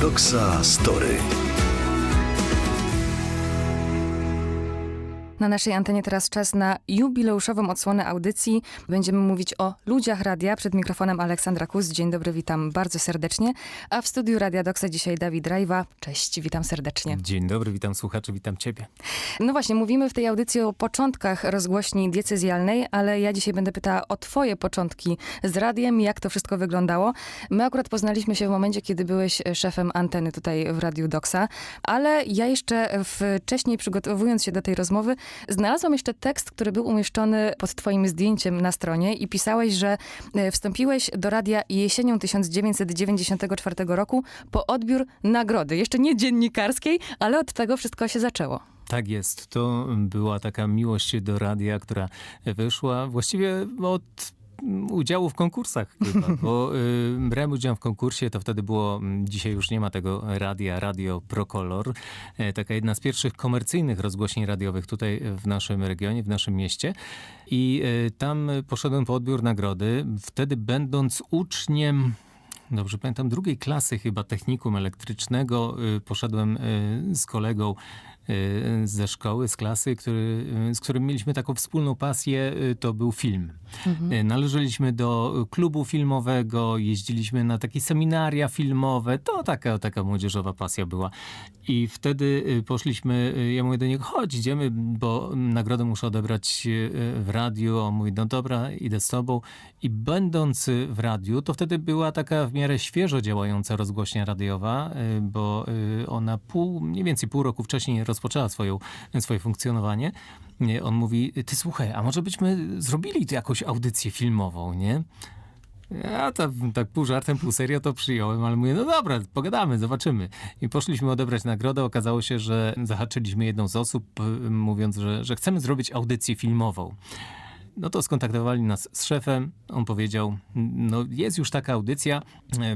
Doxa Story. Na naszej antenie teraz czas na jubileuszową odsłonę audycji. Będziemy mówić o ludziach radia. Przed mikrofonem Aleksandra Kus. Dzień dobry, witam bardzo serdecznie. A w studiu Radia Doksa dzisiaj Dawid Rajwa. Cześć, witam serdecznie. Dzień dobry, witam słuchaczy, witam ciebie. No właśnie, mówimy w tej audycji o początkach rozgłośni diecezjalnej, ale ja dzisiaj będę pytała o twoje początki z radiem, jak to wszystko wyglądało. My akurat poznaliśmy się w momencie, kiedy byłeś szefem anteny tutaj w Radiu Doksa, ale ja jeszcze wcześniej przygotowując się do tej rozmowy, znalazłam jeszcze tekst, który był umieszczony pod twoim zdjęciem na stronie i pisałeś, że e, wstąpiłeś do radia jesienią 1994 roku po odbiór nagrody. Jeszcze nie dziennikarskiej, ale od tego wszystko się zaczęło. Tak jest. To była taka miłość do radia, która wyszła właściwie od udziału w konkursach chyba, bo y, brałem udział w konkursie, to wtedy było, dzisiaj już nie ma tego radia, Radio Procolor, e, taka jedna z pierwszych komercyjnych rozgłośni radiowych tutaj w naszym regionie, w naszym mieście i y, tam poszedłem po odbiór nagrody, wtedy będąc uczniem dobrze pamiętam, drugiej klasy chyba technikum elektrycznego. Y, poszedłem y, z kolegą y, ze szkoły, z klasy, który, z którym mieliśmy taką wspólną pasję, to był film. Mhm. Należeliśmy do klubu filmowego, jeździliśmy na takie seminaria filmowe, to taka, taka młodzieżowa pasja była. I wtedy poszliśmy, ja mówię do niego, chodź, idziemy, bo nagrodę muszę odebrać w radiu. On mówi, no dobra, idę z tobą. I będąc w radiu, to wtedy była taka w miarę świeżo działająca rozgłośnia radiowa, y, bo y, ona pół, mniej więcej pół roku wcześniej rozpoczęła swoją, swoje funkcjonowanie. On mówi, ty słuchaj, a może byśmy zrobili jakąś audycję filmową, nie? Ja to, tak pół żartem, pół serio to przyjąłem, ale mówię, no dobra, pogadamy, zobaczymy. I poszliśmy odebrać nagrodę. Okazało się, że zahaczyliśmy jedną z osób, mówiąc, że, że chcemy zrobić audycję filmową. No to skontaktowali nas z szefem. On powiedział, no jest już taka audycja,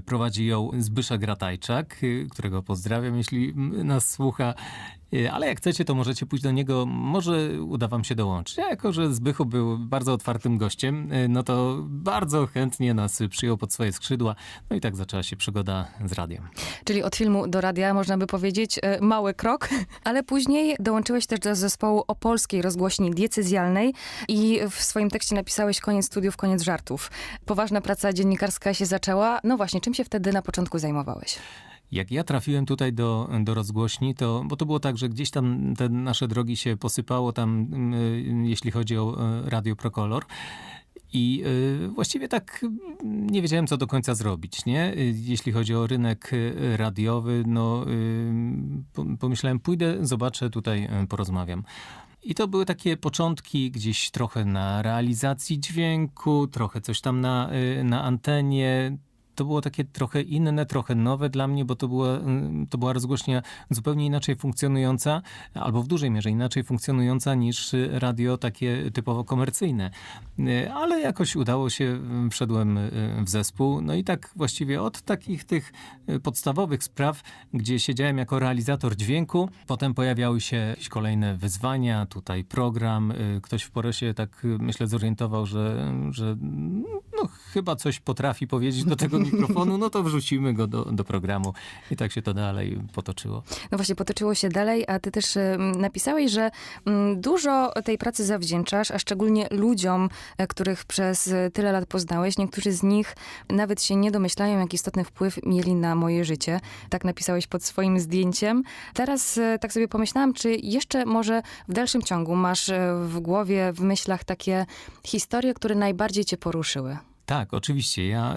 prowadzi ją Zbyszek Gratajczak, którego pozdrawiam, jeśli nas słucha. E, ale jak chcecie, to możecie pójść do niego, może uda wam się dołączyć. Ja jako, że Zbychu był bardzo otwartym gościem, no to bardzo chętnie nas przyjął pod swoje skrzydła. No i tak zaczęła się przygoda z radiem. Czyli od filmu do radia, można by powiedzieć, mały krok, ale później dołączyłeś też do zespołu opolskiej rozgłośni diecezjalnej i w swoim tekście napisałeś koniec studiów, koniec żartów. Poważna praca dziennikarska się zaczęła. No właśnie, czym się wtedy na początku zajmowałeś? Jak ja trafiłem tutaj do, do rozgłośni, to, bo to było tak, że gdzieś tam te nasze drogi się posypało tam, y, jeśli chodzi o y, Radio Procolor. I y, właściwie tak nie wiedziałem, co do końca zrobić, nie? Jeśli chodzi o rynek radiowy, no pomyślałem, pójdę, zobaczę, tutaj porozmawiam. I to były takie początki gdzieś trochę na realizacji dźwięku, trochę coś tam na, na antenie, to było takie trochę inne, trochę nowe dla mnie, bo to była, mm, to była rozgłośnia zupełnie inaczej funkcjonująca, albo w dużej mierze inaczej funkcjonująca niż radio takie typowo komercyjne. Y, ale jakoś udało się, mm, wszedłem y, w zespół. No i tak właściwie od takich tych y, podstawowych spraw, gdzie siedziałem jako realizator dźwięku, potem pojawiały się jakieś kolejne wyzwania, tutaj program. Ktoś w porę się tak myślę zorientował, że, że no, chyba coś potrafi powiedzieć do tego mikrofonu, no to wrzucimy go do, do programu. I tak się to dalej potoczyło. No właśnie, potoczyło się dalej, a ty też napisałeś, że dużo tej pracy zawdzięczasz, a szczególnie ludziom, e, których przez tyle lat poznałeś. Niektórzy z nich nawet się nie domyślają, jak istotny wpływ mieli na moje życie. Tak napisałeś pod swoim zdjęciem. Teraz e, tak sobie pomyślałam, czy jeszcze może w dalszym ciągu masz e, w głowie, w myślach takie historie, które najbardziej cię poruszyły? Tak, oczywiście. Ja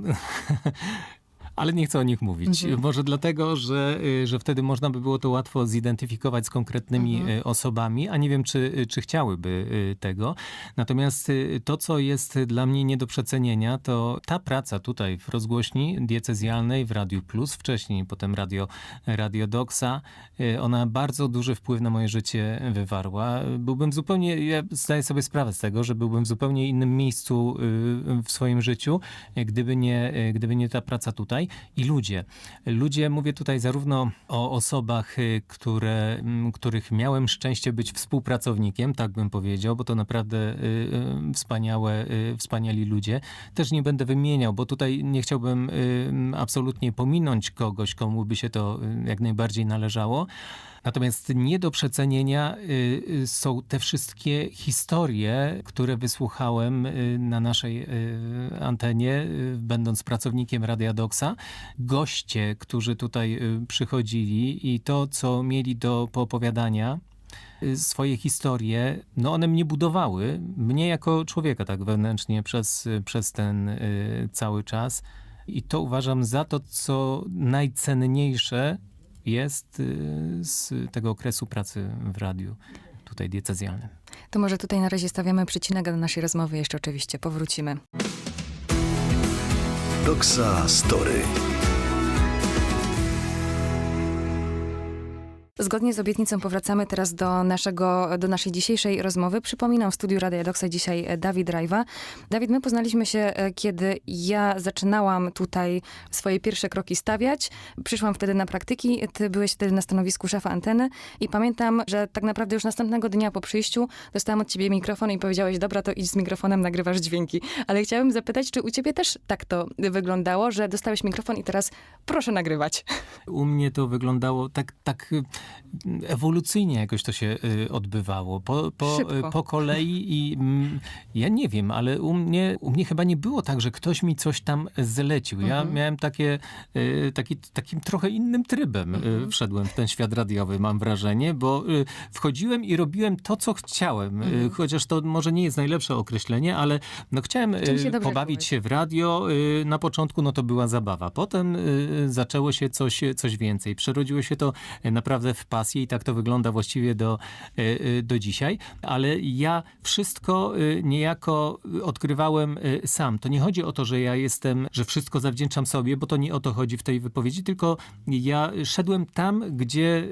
ale nie chcę o nich mówić. Mhm. Może dlatego, że, y, że wtedy można by było to łatwo zidentyfikować z konkretnymi mhm. Y, osobami, a nie wiem, czy, y, czy chciałyby tego. Natomiast to, co jest dla mnie nie do przecenienia, to ta praca tutaj w rozgłośni diecezjalnej, w Radiu Plus, wcześniej, potem Radio, Radio Doxa, ona bardzo duży wpływ na moje życie wywarła. Byłbym zupełnie, ja zdaję sobie sprawę z tego, że byłbym w zupełnie innym miejscu w swoim życiu, gdyby nie, gdyby nie ta praca tutaj. I ludzie. Ludzie, mówię tutaj zarówno o osobach, y, które, m, których miałem szczęście być współpracownikiem, tak bym powiedział, bo to naprawdę y, y, wspaniałe, wspaniali ludzie. Też nie będę wymieniał, bo tutaj nie chciałbym y, absolutnie pominąć kogoś, komu by się to jak najbardziej należało. Natomiast nie do przecenienia są te wszystkie historie, które wysłuchałem na naszej antenie, będąc pracownikiem Radia Goście, którzy tutaj y, przychodzili i to, co mieli do poopowiadania, y, swoje historie, no one mnie budowały, mnie jako człowieka tak wewnętrznie przez, y, przez ten cały czas. I to uważam za to, co najcenniejsze jest z tego okresu pracy w radiu tutaj diecezjalnym. To może tutaj na razie stawiamy przycinek do naszej rozmowy, jeszcze oczywiście powrócimy. Doxa Story. Zgodnie z obietnicą powracamy teraz do, naszego, do naszej dzisiejszej rozmowy. Przypominam, w studiu Radia Doksa dzisiaj e, Dawid Rajwa. Dawid, my poznaliśmy się, e, kiedy ja zaczynałam tutaj swoje pierwsze kroki stawiać. Przyszłam wtedy na praktyki, ty byłeś wtedy na stanowisku szefa anteny i pamiętam, że tak naprawdę już następnego dnia po przyjściu dostałam od ciebie mikrofon i powiedziałeś, dobra, to idź z mikrofonem, nagrywasz dźwięki. Ale chciałabym zapytać, czy u ciebie też tak to wyglądało, że dostałeś mikrofon i teraz proszę nagrywać. U mnie to wyglądało tak, tak ewolucyjnie jakoś to się y, odbywało. Po, po, Szybko. y, po kolei i mm, ja nie wiem, ale u mnie, u mnie chyba nie było tak, że ktoś mi coś tam zlecił. Ja Mhm. miałem takie, y, taki, takim trochę innym trybem Mhm. y, wszedłem w ten świat radiowy, mam wrażenie, bo y, wchodziłem i robiłem to, co chciałem. Y, Mhm. Chociaż to może nie jest najlepsze określenie, ale no chciałem się y, pobawić się w radio. Y, Na początku no to była zabawa. Potem y, zaczęło się coś, coś więcej. Przerodziło się to y, naprawdę w pasję i tak to wygląda właściwie do, y, y, do dzisiaj. Ale ja wszystko y, niejako odkrywałem sam. To nie chodzi o to, że ja jestem, że wszystko zawdzięczam sobie, bo to nie o to chodzi w tej wypowiedzi, tylko ja szedłem tam, gdzie,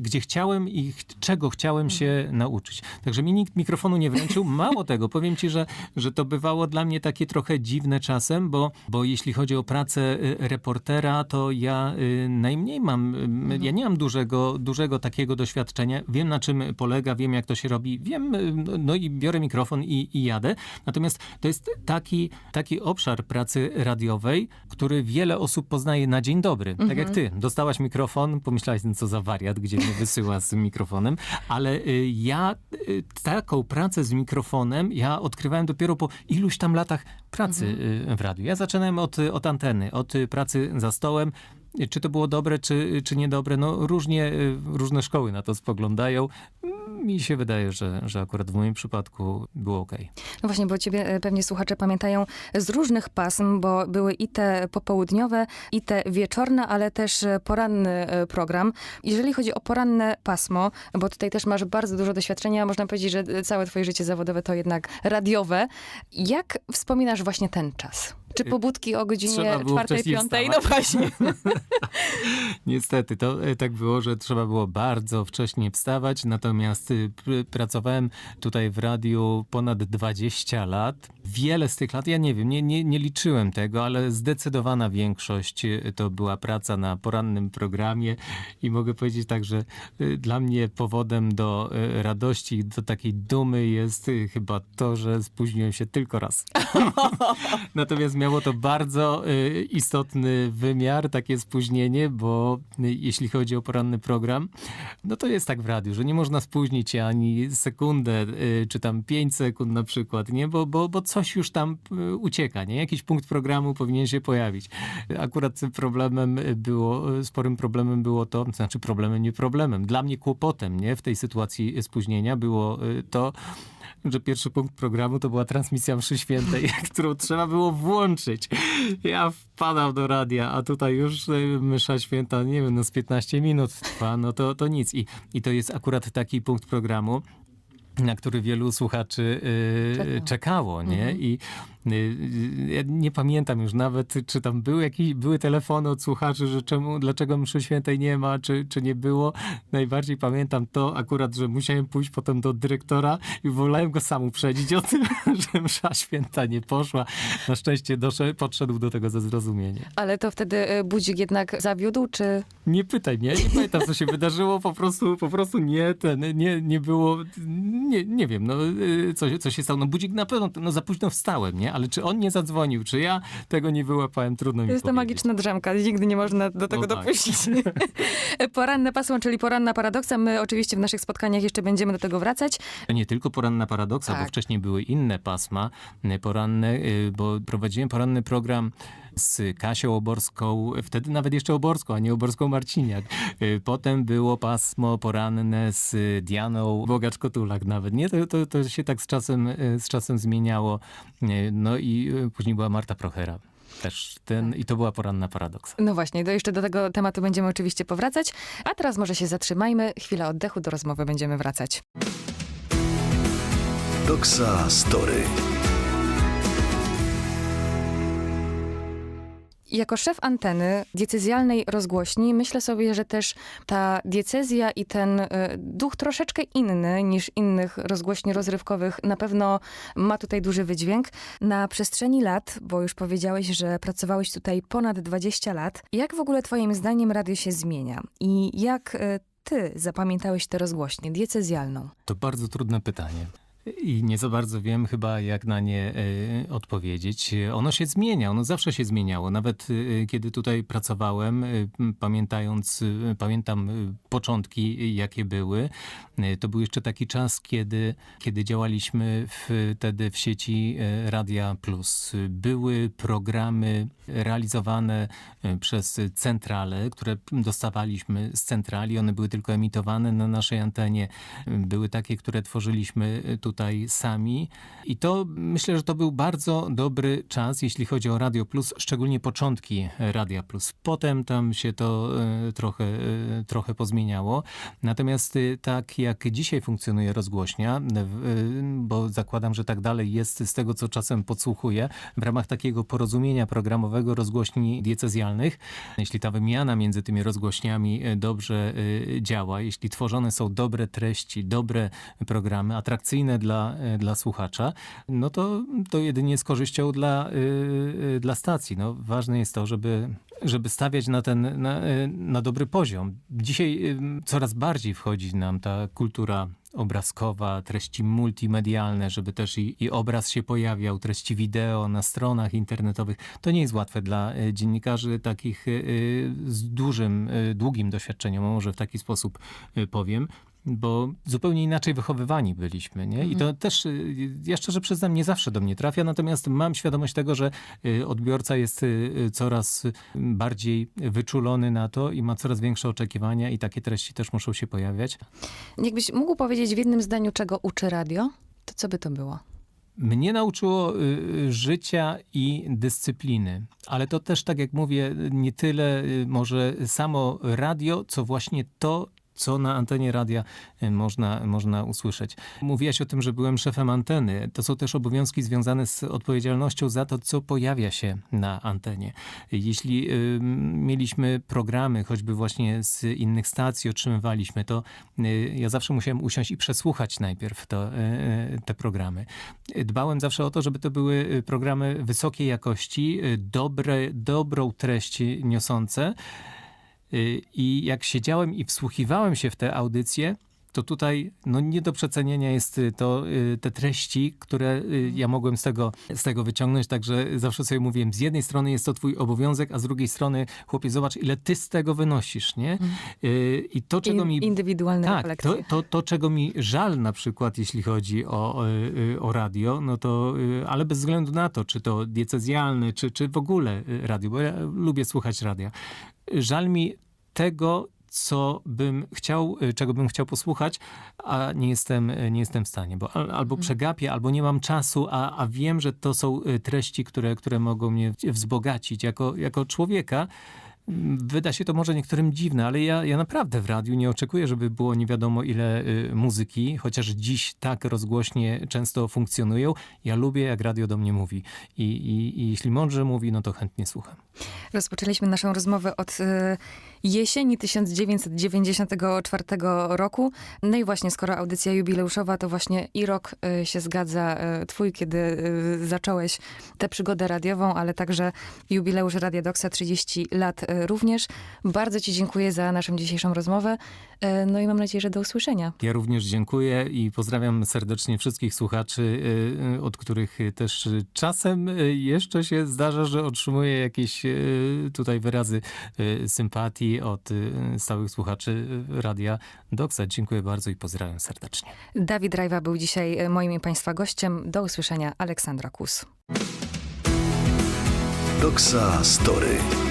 gdzie chciałem i czego chciałem się nauczyć. Także mi nikt mikrofonu nie wręczył. Mało tego, powiem ci, że, że to bywało dla mnie takie trochę dziwne czasem, bo, bo jeśli chodzi o pracę reportera, to ja najmniej mam, ja nie mam dużego, dużego takiego doświadczenia. Wiem na czym polega, wiem jak to się robi, wiem, no, no i biorę mikrofon i, i jadę. Natomiast to jest taki, taki obszar pracy radiowej, który wiele osób poznaje na dzień dobry. Tak jak ty, dostałaś mikrofon, pomyślałaś, no co za wariat, gdzie mnie wysyła z mikrofonem, ale y, ja y, taką pracę z mikrofonem ja odkrywałem dopiero po iluś tam latach pracy y, w radiu. Ja zaczynałem od, od anteny, od pracy za stołem. Czy to było dobre, czy, czy niedobre? No różnie, y, różne szkoły na to spoglądają. Mi się wydaje, że, że akurat w moim przypadku było okej. No właśnie, bo ciebie e, pewnie słuchacze pamiętają z różnych pasm, bo były i te popołudniowe, i te wieczorne, ale też e, poranny e, program. Jeżeli chodzi o poranne pasmo, bo tutaj też masz bardzo dużo doświadczenia, można powiedzieć, że e, całe twoje życie zawodowe to jednak radiowe. Jak wspominasz właśnie ten czas? Czy pobudki o godzinie czwartej, piątej? No właśnie. Niestety, to e, tak było, że trzeba było bardzo wcześnie wstawać, natomiast y, pr- pracowałem tutaj w radiu ponad 20 lat. Wiele z tych lat, ja nie wiem, nie, nie, nie liczyłem tego, ale zdecydowana większość y, to była praca na porannym programie i mogę powiedzieć tak, że y, dla mnie powodem do y, radości, do takiej dumy jest chyba to, że spóźniłem się tylko raz. Natomiast miało to bardzo istotny wymiar, takie spóźnienie, bo jeśli chodzi o poranny program, no to jest tak w radiu, że nie można spóźnić się ani sekundę, czy tam pięć sekund na przykład, nie? Bo, bo, bo coś już tam y, ucieka, nie? Jakiś punkt programu powinien się pojawić. Akurat problemem było, y, sporym problemem było to, znaczy problemem, nie problemem, dla mnie kłopotem, nie? W tej sytuacji spóźnienia było y, to, że pierwszy punkt programu to była transmisja mszy świętej, którą trzeba było włączyć. Ja wpadam do radia, a tutaj już msza święta, nie wiem, no z 15 minut trwa, no to, to nic. I, I to jest akurat taki punkt programu, na który wielu słuchaczy y, Czeka. czekało, nie? I, Y, y, Ja nie pamiętam już nawet, czy tam były jakieś, były telefony od słuchaczy, że czemu, dlaczego mszy świętej nie ma, czy, czy nie było. Najbardziej pamiętam to akurat, że musiałem pójść potem do dyrektora i wolałem go sam uprzedzić o tym, że msza święta nie poszła. Na szczęście doszedł, podszedł do tego ze zrozumieniem. Ale to wtedy e, budzik jednak zawiódł, czy... Nie pytaj mnie, nie pamiętam co się wydarzyło, po prostu, po prostu nie, ten, nie, nie było, nie, nie wiem, no, y, co, co się stało. No budzik na pewno, no za późno wstałem, nie? Ale czy on nie zadzwonił, czy ja tego nie wyłapałem, trudno mi To jest ta magiczna drzemka, nigdy nie można do tego No tak. dopuścić. Poranne pasmo, czyli poranna paradoksa. My oczywiście w naszych spotkaniach jeszcze będziemy do tego wracać. To nie tylko poranna paradoksa, Tak. bo wcześniej były inne pasma y, poranne, y, bo prowadziłem poranny program z Kasią Oborską, wtedy nawet jeszcze Oborską, a nie Oborską Marciniak. Y, Potem było pasmo poranne z Dianą Bogacz-Kotulak nawet, nie? To, to, to się tak z czasem, y, z czasem zmieniało. Y, No i później była Marta Prochera. Też ten, i to była poranna paradoksa. No właśnie, to jeszcze do tego tematu będziemy oczywiście powracać. A teraz może się zatrzymajmy. Chwila oddechu, do rozmowy będziemy wracać. Doksa Story. Jako szef anteny diecezjalnej rozgłośni myślę sobie, że też ta diecezja i ten y, duch troszeczkę inny niż innych rozgłośni rozrywkowych na pewno ma tutaj duży wydźwięk. Na przestrzeni lat, bo już powiedziałeś, że pracowałeś tutaj ponad 20 lat, jak w ogóle twoim zdaniem radio się zmienia? I jak y, ty zapamiętałeś tę rozgłośnię diecezjalną? To bardzo trudne pytanie. I nie za bardzo wiem chyba, jak na nie e, odpowiedzieć. Ono się zmienia, ono zawsze się zmieniało. Nawet e, kiedy tutaj pracowałem, m, pamiętając, e, pamiętam e, początki, e, jakie były. E, To był jeszcze taki czas, kiedy, kiedy działaliśmy wtedy w sieci e, Radia Plus. Były programy realizowane e, przez centrale, które dostawaliśmy z centrali. One były tylko emitowane na naszej antenie. Były takie, które tworzyliśmy tutaj sami. I to myślę, że to był bardzo dobry czas, jeśli chodzi o Radio Plus, szczególnie początki Radia Plus. Potem tam się to e, trochę, e, trochę pozmieniało. Natomiast e, tak jak dzisiaj funkcjonuje rozgłośnia, bo zakładam, że tak dalej jest z tego, co czasem podsłuchuję, w ramach takiego porozumienia programowego rozgłośni diecezjalnych, jeśli ta wymiana między tymi rozgłośniami dobrze działa, jeśli tworzone są dobre treści, dobre programy, atrakcyjne dla, e, dla słuchacza, no to, to jedynie z korzyścią dla, e, e, dla stacji. No, ważne jest to, żeby, żeby stawiać na ten, na, na dobry poziom. Dzisiaj coraz bardziej wchodzi nam ta kultura obrazkowa, treści multimedialne, żeby też i, i obraz się pojawiał, treści wideo na stronach internetowych. To nie jest łatwe dla dziennikarzy takich z dużym, długim doświadczeniem, może w taki sposób powiem. Bo zupełnie inaczej wychowywani byliśmy, nie? I to też, y, ja szczerze przyznam, nie zawsze do mnie trafia, natomiast mam świadomość tego, że y, odbiorca jest y, coraz bardziej wyczulony na to i ma coraz większe oczekiwania i takie treści też muszą się pojawiać. Jakbyś mógł powiedzieć w jednym zdaniu, czego uczy radio, to co by to było? Mnie nauczyło życia i dyscypliny, ale to też, tak jak mówię, nie tyle może samo radio, co właśnie to, co na antenie radia y, można, można usłyszeć. Mówiłaś o tym, że byłem szefem anteny. To są też obowiązki związane z odpowiedzialnością za to, co pojawia się na antenie. Jeśli y, mieliśmy programy, choćby właśnie z innych stacji otrzymywaliśmy, to y, ja zawsze musiałem usiąść i przesłuchać najpierw to, y, y, te programy. Dbałem zawsze o to, żeby to były y, programy wysokiej jakości, dobre, dobrą treść niosące. Y, I jak siedziałem i wsłuchiwałem się w te audycje, to tutaj no, nie do przecenienia jest y, to, y, te treści, które y, ja mogłem z tego, z tego wyciągnąć. Także zawsze sobie mówiłem, z jednej strony jest to twój obowiązek, a z drugiej strony, chłopie, zobacz, ile ty z tego wynosisz, nie? Y, I to, czego In, mi indywidualne tak, refleksje. to, to, to, czego mi żal na przykład, jeśli chodzi o, o, o radio, no to, ale bez względu na to, czy to diecezjalne, czy, czy w ogóle radio, bo ja lubię słuchać radia. Żal mi tego, co bym chciał, y, czego bym chciał posłuchać, a nie jestem, y, nie jestem w stanie, bo al, albo przegapię, albo nie mam czasu, a, a wiem, że to są y, treści, które, które mogą mnie wzbogacić jako, jako człowieka, Wyda się to może niektórym dziwne, ale ja, ja naprawdę w radiu nie oczekuję, żeby było nie wiadomo ile y, muzyki, chociaż dziś tak rozgłośnie często funkcjonują. Ja lubię, jak radio do mnie mówi. I, i, i jeśli mądrze mówi, no to chętnie słucham. Rozpoczęliśmy naszą rozmowę od e, jesieni 1994 roku. No i właśnie, skoro audycja jubileuszowa, to właśnie i rok e, się zgadza e, twój, kiedy e, zacząłeś tę przygodę radiową, ale także jubileusz Radia Doksa 30 lat również. Bardzo ci dziękuję za naszą dzisiejszą rozmowę. No i mam nadzieję, że do usłyszenia. Ja również dziękuję i pozdrawiam serdecznie wszystkich słuchaczy, od których też czasem jeszcze się zdarza, że otrzymuję jakieś tutaj wyrazy y, od y, stałych słuchaczy y, Radia Doksa. Dziękuję bardzo i pozdrawiam serdecznie. Dawid Rajwa był dzisiaj e, moim i państwa gościem. Do usłyszenia. Aleksandra Kus. Doxa Story.